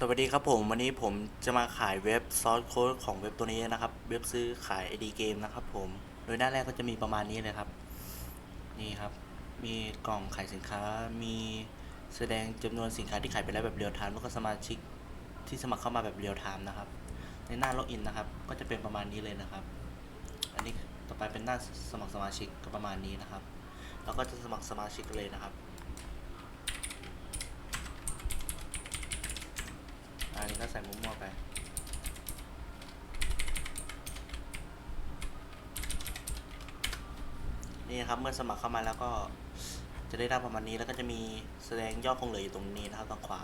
สวัสดีครับผม วันนี้ผมจะมาขายเว็บซอสโค้ดของเว็บตัวนี้นะครับ เว็บซื้อขาย ID เกมนะครับผม โดยหน้าแรกก็จะมีประมาณนี้เลยครับ นี่ครับ มีกล่องขายสินค้า มีแสดงจำนวนสินค้าที่ขายไปแล้วแบบเรียลไทม์แล้วก็สมาชิกที่สมัครเข้ามาแบบเรียลไทม์นะครับ ในหน้าล็อกอินนะครับ ก็จะเป็นประมาณนี้เลยนะครับ อันนี้ต่อไปเป็นหน้าสมัครสมาชิกก็ประมาณนี้นะครับ แล้วก็จะสมัครสมาชิกเลยนะครับ อันนี้ก็ใส่มั่วๆไปนี่นะครับเมื่อสมัครเข้ามาแล้วก็จะได้รับประมาณนี้แล้วก็จะมีแสดงยอดคงเหลืออยู่ตรงนี้นะครับทางขวา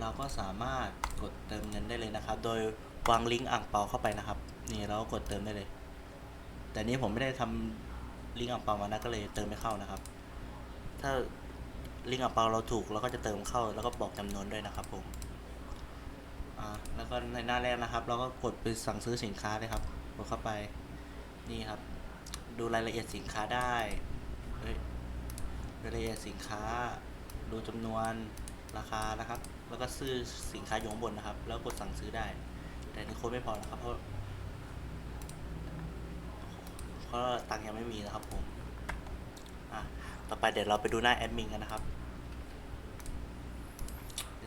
เราก็สามารถกดเติมเงินได้เลยนะครับ โดยวางลิงก์อ่างเปาเข้าไปนะครับ นี่เราก็กดเติมได้เลย แต่นี้ผมไม่ได้ทำลิงก์อ่างเปามานะก็เลยเติมไม่เข้านะครับ ถ้า ลิงก์อ่างเปาเราถูกเราก็จะเติมเข้าแล้วก็บอกจำนวนด้วยนะครับผมอ่าแล้วก็ในหน้าแรกนะครับ เราก็กดไปสั่งซื้อสินค้าเลยครับกดเข้าไปนี่ครับ ดูรายละเอียดสินค้าได้รายละเอียดสินค้า ดูจำนวนราคานะครับ แล้วก็ซื้อสินค้าอยู่ข้างบนนะครับ แล้วกดสั่งซื้อได้ แต่ในค้ดไม่พอนะครับเพราะเพราะตังค์ยังไม่มีนะครับผม ต่อไปเดี๋ยวเราไปดูหน้าแอดมินกันนะครับ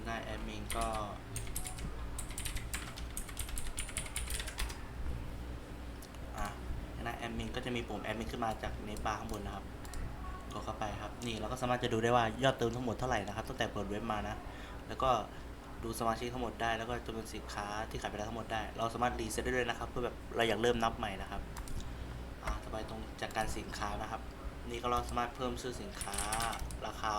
หน้าแอดมินก็หน้าแอดมินก็จะมีปุ่มแอดมินขึ้นมาจากในบาร์ข้างบนนะครับกดเข้าไปครับนี่เราก็สามารถจะดูได้ว่ายอดเติมทั้งหมดเท่าไหร่นะครับตั้งแต่เปิดเว็บมานะแล้วก็ดูสมาชิกทั้งหมดได้แล้วก็จำนวนสินค้าที่ขายไปแล้วทั้งหมดได้ เราสามารถรีเซ็ตได้ด้วยนะครับเพื่อแบบเราอยากเริ่มนับใหม่นะครับอ่าต่อไปตรงจากการสินค้านะครับ นี่ก็เราสามารถเพิ่มชื่อสินค้า ราคา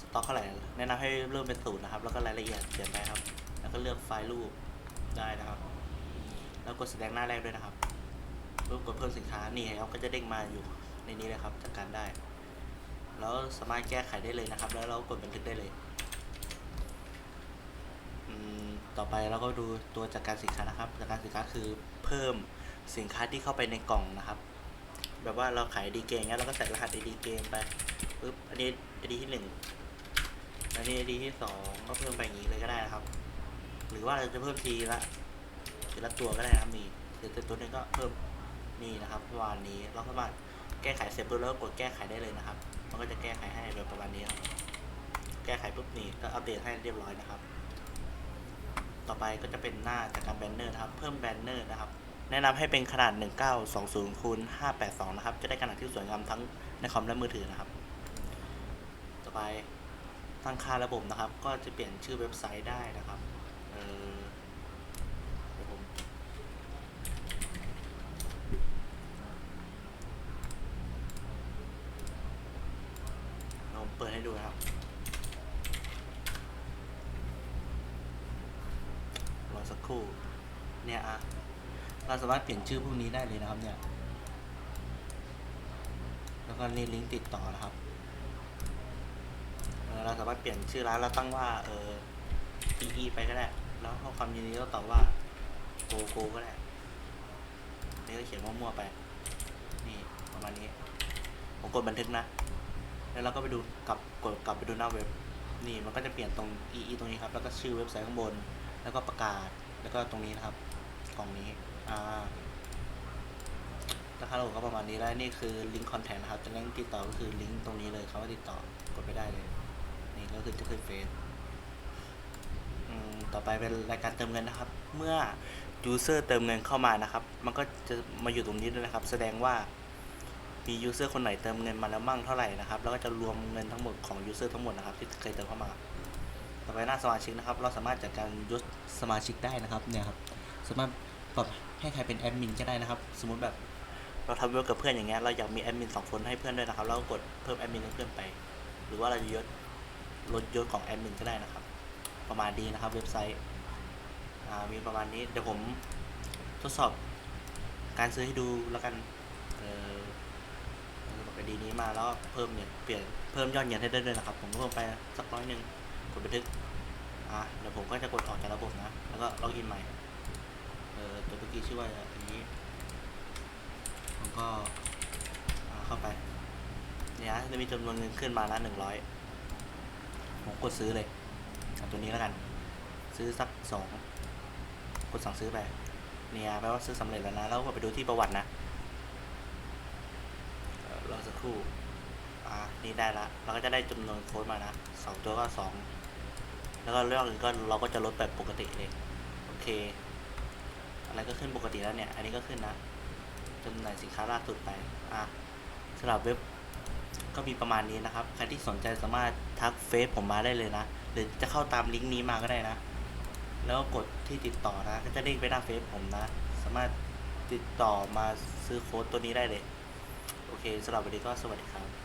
สต็อกเท่าไหร่แนะนำให้เริ่มเป็นศูนย์นะครับ แล้วก็รายละเอียดเขียนไปครับ แล้วก็เลือกไฟล์รูปได้นะครับ แล้วกดแสดงหน้าแรกด้วยนะครับรูปกดเพิ่มสินค้านี่ครับก็จะเด้งมาอยู่ในนี้เลยครับจัดการได้ แล้วสามารถแก้ไขได้เลยนะครับ แล้วเรากดบันทึกได้เลยต่อไปเราก็ดูตัวจัดการสินค้านะครับจัดการสินค้าคือเพิ่มสินค้าที่เข้าไปในกล่องนะครับ แบบว่าเราขายดีเกมเงี้ยเราก็ใส่รหัสดีเกมไปปึ๊บอันนี้ดีที่หนึ่งอันนี้ดีที่สองก็เพิ่มไปอย่างนี้เลยก็ได้นะครับ หรือว่าเราจะเพิ่มทีละทีละตัวก็ได้นะครับนี่หรือตัวนึงก็เพิ่มนี่นะครับประมาณนี้เราสามารถแก้ไขเสร็จปุ๊บแล้วก็กดแก้ไขได้เลยนะครับ มันก็จะแก้ไขให้แบบประมาณนี้ครับแก้ไขปุ๊บนี่ก็อัปเดตให้เรียบร้อยนะครับ ต่อไปก็จะเป็นหน้าจากการแบนเนอร์นะครับ เพิ่มแบนเนอร์นะครับ แนะนำให้เป็นขนาด 1920คูณ582 นะครับ จะได้ขนาดที่สวยงามทั้งในคอมและมือถือนะครับ ต่อไปตั้งค่าระบบนะครับ ก็จะเปลี่ยนชื่อเว็บไซต์ได้นะครับ เออเดี๋ยวผมเราเปิดให้ดูนะครับรอสักครู่ เนี่ยอะ เราสามารถเปลี่ยนชื่อพวกนี้ได้เลยนะครับเนี่ย แล้วก็นี่ลิงก์ติดต่อนะครับเออเราสามารถเปลี่ยนชื่อร้านเราตั้งว่าเออ EE ไปก็ได้ แล้วข้อความยินดีก็ตอบว่าโกโกก็ได้นี่ก็เขียนมั่วๆไป นี่ประมาณนี้ ผมกดบันทึกนะ แล้วเราก็ไปดูกลับกดกลับไปดูหน้าเว็บ นี่มันก็จะเปลี่ยนตรง EE ตรงนี้ครับ แล้วก็ชื่อเว็บไซต์ข้างบน แล้วก็ประกาศ แล้วก็ตรงนี้นะครับกล่องนี้ อ่าราคระบบก็ประมาณนี้แล้วนี่คือลิงก์คอนแทคนะครับจะลิงติดต่อก็คือลิงก์ตรงนี้เลยเขาว่าติดต่อกดไปได้เลย นี่ก็คือจะขึ้นเฟซต่อไปเป็นรายการเติมเงินนะครับ เมื่อ user เติมเงินเข้ามานะครับ มันก็จะมาอยู่ตรงนี้ด้วยนะครับ แสดงว่ามี user คนไหนเติมเงินมาแล้วมั่งเท่าไหร่นะครับ แล้วก็จะรวมเงินทั้งหมดของ user ทั้งหมดนะครับที่เคยเติมเข้ามา ต่อไปหน้าสมาชิกนะครับ เราสามารถจัดการยศสมาชิกได้นะครับเนี่ยครับ สามารถ ปรับให้ใครเป็นแอดมินก็ได้นะครับ สมมุติแบบเราทำเว็บกับเพื่อนอย่างเงี้ยเราอยากมีแอดมินสองคนให้เพื่อนด้วยนะครับเราก็กดเพิ่มแอดมินให้เพื่อนไป หรือว่าเราจะยศลดยศของแอดมินก็ได้นะครับ ประมาณนี้นะครับเว็บไซต์มีประมาณนี้เดี๋ยวผมทดสอบการซื้อให้ดูแล้วกันเออไปดีนี้มาแล้วเพิ่มเนี่ยเปลี่ยนเพิ่มยอดเงินให้ได้ด้วยนะครับ ผมเพิ่มไปสักร้อยหนึ่งกดบันทึกอะเดี๋ยวผมก็จะกดออกจากระบบนะ แล้วก็ล็อกอินใหม่ กี้ชื่อว่าอันนี้ผมก็อ่าเข้าไป เนี่ยนะจะมีจำนวนเงินขึ้นมาละหนึ่งร้อยผมกดซื้อเลยเอาตัวนี้แล้วกัน ซื้อสักสองกดสั่งซื้อไป เนี่ยแปลว่าซื้อสำเร็จแล้วนะ แล้วก็ไปดูที่ประวัตินะรอสักครู่อ่านี่ได้ละ เราก็จะได้จำนวนโค้ดมานะสองตัวก็สองแล้วก็เรื่องอื่นก็เราก็จะลดแบบปกติเลย โอเค อะไรก็ขึ้นปกติแล้วเนี่ย อันนี้ก็ขึ้นนะจำหน่ายสินค้าล่าสุดไป อะสำหรับเว็บก็มีประมาณนี้นะครับ ใครที่สนใจสามารถทักเฟซผมมาได้เลยนะ หรือจะเข้าตามลิงก์นี้มาก็ได้นะ แล้วกดที่ติดต่อนะ ก็จะเด้งไปหน้าเฟซผมนะ สามารถติดต่อมาซื้อโค้ดตัวนี้ได้เลย โอเคสำหรับวันนี้ก็สวัสดีครับ